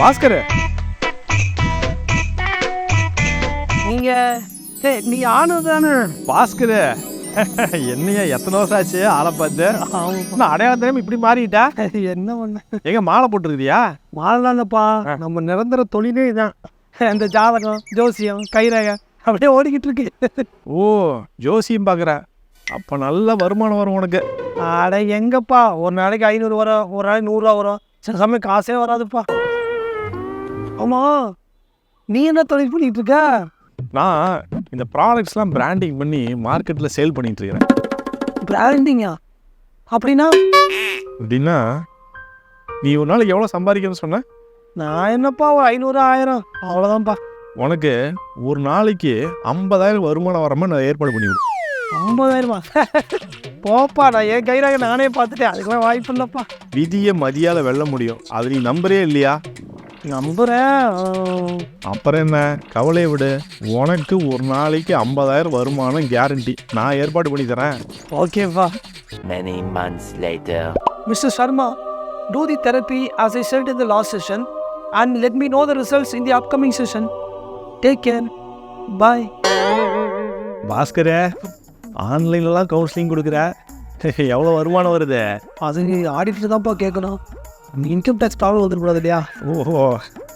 பாஸ்கர். நீங்க நீ ஆணு தானே? பாஸ்கர். என்னையா எத்தனை வருஷம் ஆச்சு ஆளை பார்த்து? நான் அடையாளம் தெரியாம இப்படி மாறிட்டா? என்ன பண்ண? எங்க மாலை போட்டுருக்கியா மாறலாம்ப்பா நம்ம நிரந்தர தொழிலே இதான். இந்த ஜாதகம் ஜோசியம் கைரேகை அப்படியே ஓடிக்கிட்டு இருக்கு. ஓ ஜோசியம் பார்க்குற அப்போ நல்ல வருமானம் வரும் உனக்கு. அட எங்கப்பா? ஒரு நாளைக்கு ஐநூறு வரும் ஒரு நாளைக்கு நூறுரூவா வரும். சில சமயம் காசே வராதுப்பா. ஆமா நீ என்ன தொழில் பண்ணிட்டு இருக்க? நான் இந்த ப்ராடக்ட்ஸ்லாம் பிராண்டிங் பண்ணி மார்க்கெட்டில் சேல் பண்ணிட்டு இருக்கிறேன். பிராண்டிங்கா அப்படின்னா? அப்படின்னா நீ ஒரு நாளைக்கு எவ்வளோ சம்பாதிக்கிறேன்னு சொன்ன? நான் என்னப்பா ஒரு ஐநூறு ஆயிரம். அவ்வளோதான்ப்பா உனக்கு ஒரு நாளைக்கு ஐம்பதாயிரம் வருமானம் வர மாதிரி நான் ஏற்பாடு பண்ணி விடு ஐம்பதாயிரமா? போப்பா நான் என் கைராக நானே பார்த்துட்டேன். அதுக்கெல்லாம் வாய்ப்பு இல்லைப்பா. விதியை மதியால வெல்ல முடியும். அது நீ நம்பரே இல்லையா? நம்புறேன் அப்புறம் என்ன கவலையை விடு உனக்கு ஒரு நாளைக்கு ஐம்பதாயிரம் வருமானம் கேரண்டி நான் ஏற்பாடு பண்ணி தரேன் ஓகேப்பா Many months later. Mr. Sharma, do the therapy as I said in the last session and let me know the results in the upcoming session. Take care. Bye. பாஸ்கரே ஆன்லைன்லலாம் கவுன்சிலிங் கொடுக்குற எவ்வளோ வருமானம் வருது அது ஆடிட்டர் தான்ப்பா கேட்கணும் இன்கம் டேக்ஸ் ப்ராப்ளம் வந்துடக்கூடாது இல்லையா ஓஹோ.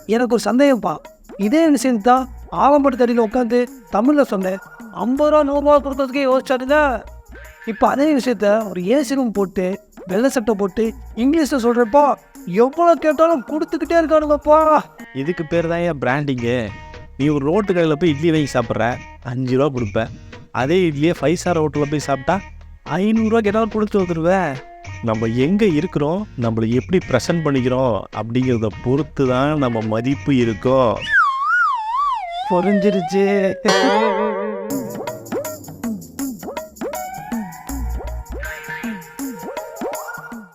எனக்கு ஒரு சந்தேகம்ப்பா. இதே விஷயம் தான் ஆலம்பட்டு தடியில் உட்காந்து தமிழில் சொன்னேன். ஐம்பது ரூபா நூறுரூவா கொடுக்கறதுக்கே யோசிச்சாருங்க இப்போ அதே விஷயத்த ஒரு ஏசி ரூம் போட்டு வெள்ளை சட்டை போட்டு இங்கிலீஷில் சொல்கிறப்போ எவ்வளோ கேட்டாலும் கொடுத்துக்கிட்டே இருக்கானுங்கப்பா. இதுக்கு பேர் தான் ஏன் பிராண்டிங்கு நீ ஒரு ரோட்டு கடையில் போய் இட்லி வாங்கி சாப்பிட்ற அஞ்சு ரூபா கொடுப்ப. அதே இட்லியே ஃபைவ் ஸ்டார் ஹோட்டலில் போய் சாப்பிட்டா ஐநூறுரூவா கேட்டாலும் கொடுத்து வந்துடுவேன் நம்ம எங்கே இருக்கிறோம்? நம்மளை எப்படி ப்ரெசன்ட் பண்ணிக்கிறோம்? அப்படிங்கிறத பொறுத்து தான் நம்ம மதிப்பு இருக்கோம் புரிஞ்சிருச்சு.